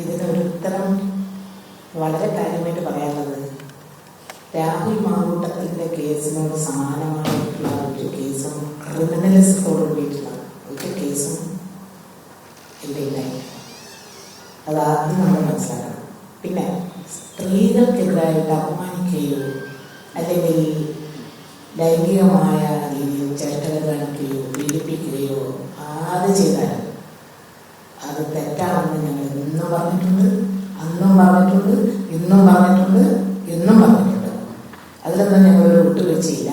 ഇതിനൊരു ഉത്തരം വളരെ കാര്യമായിട്ട് പറയാനുള്ളത്. രാഹുൽ മാവൂട്ടത്തിന്റെ കേസിനോട് സമാനമായിട്ടുള്ള ഒരു കേസും ക്രിമിനലിസ്റ്റോട് കൂടിയിട്ടുള്ള ഒരു കേസും എന്റെ ഇല്ലായി അത് ആദ്യം നമ്മൾ മനസ്സിലാക്കണം. പിന്നെ സ്ത്രീകൾക്കെതിരായിട്ട് അപമാനിക്കുകയോ അല്ലെങ്കിൽ ലൈംഗികമായ രീതിയിൽ ചേഷ്ടകൾ കാണിക്കുകയോ പീഡിപ്പിക്കുകയോ ആര് ചെയ്താലും അത് തെറ്റാണെന്ന് ഇന്നും പറഞ്ഞിട്ടുണ്ട് അന്നും പറഞ്ഞിട്ടുണ്ട് ഇന്നും പറഞ്ഞിട്ടുണ്ട് എന്നും പറഞ്ഞിട്ടുണ്ട്. അതിലൊന്നും ഞങ്ങളൊരു വിട്ടുവീഴ്ചയില്ല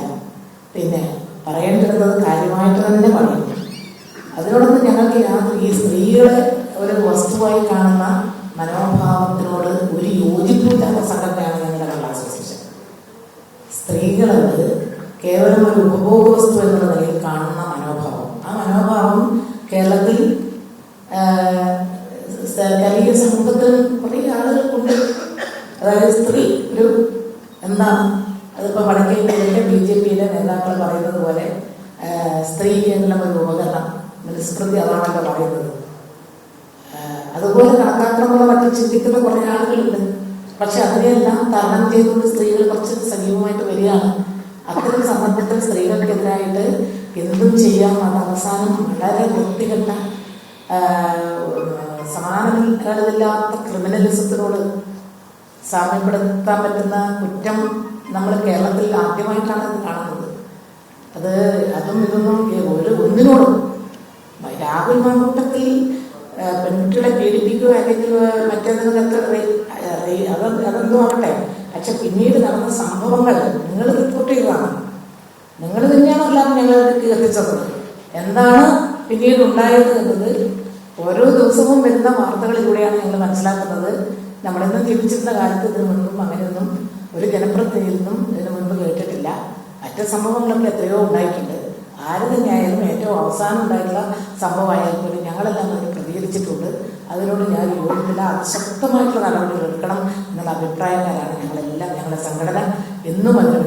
പിന്നെ പറയേണ്ടിരുന്നത് കാര്യമായിട്ട് തന്നെ പറയുന്നു അതിനോടൊന്നും ഞങ്ങൾക്ക് യാതൊരു ഈ സ്ത്രീകളെ ഒരു വസ്തുവായി കാണുന്ന മനോഭാവത്തിനോട് ഒരു യോജിപ്പില്ലാത്ത സംഘടനയാണ് ഞങ്ങളുടെ കള്ള അസോസിയേഷൻ സ്ത്രീകളത് കേവലം ഒരു ഉപഭോഗ വസ്തു എന്നുള്ള നിലയിൽ കാണുന്ന മനോഭാവം. ആ മനോഭാവം കേരളത്തിൽ കലിക സമൂഹത്തിൽ കുറേ ആളുകൾക്കുണ്ട്. അതായത് സ്ത്രീ ഒരു എന്താ അതിപ്പോൾ വടക്കേ ബി ജെ പിയിലെ നേതാക്കൾ പറയുന്നത് പോലെ സ്ത്രീ എന്നുള്ള ഒരു ഉപകരണം നിസ്കൃതി അതാണല്ലോ പറയുന്നത്. അതുപോലെ കണക്കാക്കണമെന്നുള്ള മറ്റും ചിന്തിക്കുന്ന കുറേ ആളുകളുണ്ട്. പക്ഷെ അതിനെയെല്ലാം തരണം ചെയ്തുകൊണ്ട് സ്ത്രീകൾ കുറച്ച് സജീവമായിട്ട് വരികയാണ്. അത്തരം സന്ദർഭത്തിൽ സ്ത്രീകൾക്കെതിരായിട്ട് എന്തും ചെയ്യാം. അത് അവസാനം വളരെ വൃത്തികെട്ട ആ, നിൽക്കാറില്ലാത്ത ക്രിമിനലിസത്തിനോട് സാമ്യപ്പെടുത്താൻ പറ്റുന്ന കുറ്റം നമ്മൾ കേരളത്തിൽ ആദ്യമായിട്ടാണ് ഇത് കാണുന്നത്. അത് അതും ഇതൊന്നും ഒരു ഒന്നിനോടും രാഹുൽ മാങ്കൂട്ടത്തിൽ പെൺകുട്ടികളെ പീഡിപ്പിക്കുക അല്ലെങ്കിൽ മറ്റേതെങ്കിലും തരത്തിൽ അത് അതെന്തോ ആവട്ടെ. പക്ഷെ പിന്നീട് നടന്ന സംഭവങ്ങൾ നിങ്ങൾ റിപ്പോർട്ട് ചെയ്തതാണ്. നിങ്ങൾ തന്നെയാണ് എല്ലാം ഞങ്ങൾക്ക് എത്തിച്ചത് എന്താണ് പിന്നീട് ഉണ്ടായത് എന്നത് ഓരോ ദിവസവും വരുന്ന വാർത്തകളിലൂടെയാണ് ഞങ്ങൾ മനസ്സിലാക്കുന്നത്. നമ്മളിന്നും ജീവിച്ചിരുന്ന കാലത്ത് ഇതിനു മുൻപും അങ്ങനെയൊന്നും ഒരു ജനപ്രതിനിധിയിൽ നിന്നും ഇതിനു മുൻപ് കേട്ടിട്ടില്ല. മറ്റ് സംഭവങ്ങളൊക്കെ എത്രയോ ഉണ്ടായിട്ടുണ്ട്. ആര് തന്നെയായാലും ഏറ്റവും അവസാനം ഉണ്ടായിട്ടുള്ള സംഭവമായാൽ പോലും ഞങ്ങളെല്ലാം അതിന് പ്രതികരിച്ചിട്ടുണ്ട്. അതിനോട് ഞാൻ യോജിക്കില്ല അതിശക്തമായിട്ടുള്ള നടപടികൾ എടുക്കണം എന്നുള്ള അഭിപ്രായക്കാരാണ് ഞങ്ങളെല്ലാം. ഞങ്ങളുടെ സംഘടന എന്നും അതിന്